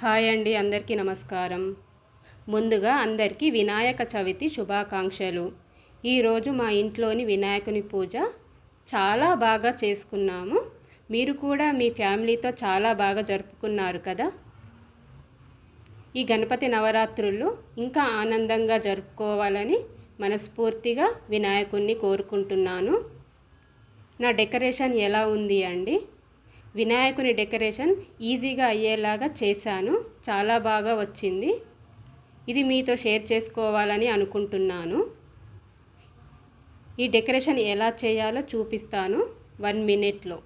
Hi అండి అందరికీ నమస్కారం. ముందుగా అందరికీ వినాయక చవితి శుభాకాంక్షలు. ఈరోజు మా ఇంట్లోని వినాయకుని పూజ చాలా బాగా చేసుకున్నాము. మీరు కూడా మీ ఫ్యామిలీతో చాలా బాగా జరుపుకున్నారు కదా? ఈ గణపతి నవరాత్రులు ఇంకా ఆనందంగా జరుపుకోవాలని మనస్ఫూర్తిగా వినాయకుణ్ణి కోరుకుంటున్నాను. నా డెకరేషన్ ఎలా ఉంది అండి? వినాయకుని డెకరేషన్ ఈజీగా అయ్యేలాగా చేశాను. చాలా బాగా వచ్చింది. ఇది మీతో షేర్ చేసుకోవాలని అనుకుంటున్నాను. ఈ డెకరేషన్ ఎలా చేయాలో చూపిస్తాను వన్ మినిట్లో.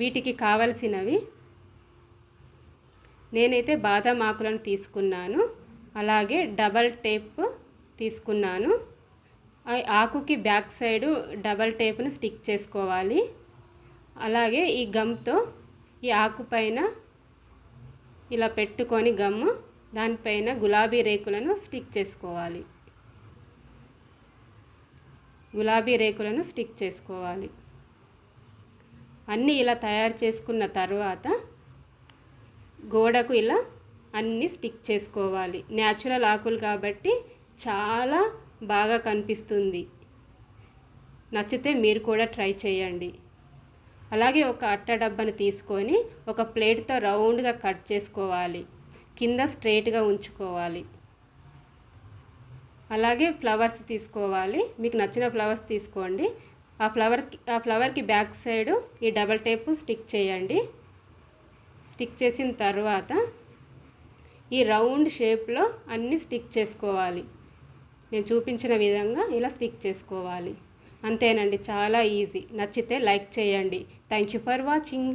వీటికి కావలసినవి నేనైతే బాదం ఆకులను తీసుకున్నాను. అలాగే డబల్ టేప్ తీసుకున్నాను. ఆకుకి బ్యాక్ సైడు డబల్ టేప్ను స్టిక్ చేసుకోవాలి. అలాగే ఈ గమ్తో ఈ ఆకు పైన ఇలా పెట్టుకొని గమ్ము దానిపైన గులాబీ రేకులను స్టిక్ చేసుకోవాలి. గులాబీ రేకులను స్టిక్ చేసుకోవాలి. అన్నీ ఇలా తయారు చేసుకున్న తర్వాత గోడకు ఇలా అన్నీ స్టిక్ చేసుకోవాలి. న్యాచురల్ ఆకులు కాబట్టి చాలా బాగా కనిపిస్తుంది. నచ్చితే మీరు కూడా ట్రై చేయండి. అలాగే ఒక అట్ట డబ్బాను తీసుకొని ఒక ప్లేట్తో రౌండ్గా కట్ చేసుకోవాలి. కింద స్ట్రైట్గా ఉంచుకోవాలి. అలాగే ఫ్లవర్స్ తీసుకోవాలి. మీకు నచ్చిన ఫ్లవర్స్ తీసుకోండి. ఆ ఫ్లవర్కి ఆ ఫ్లవర్కి బ్యాక్ సైడ్ ఈ డబల్ టేప్ స్టిక్ చేయండి. స్టిక్ చేసిన తర్వాత ఈ రౌండ్ షేప్లో అన్నీ స్టిక్ చేసుకోవాలి. నేను చూపించిన విధంగా ఇలా స్టిక్ చేసుకోవాలి. అంతేనండి చాలా ఈజీ. నచ్చితే లైక్ చేయండి. Thank you for watching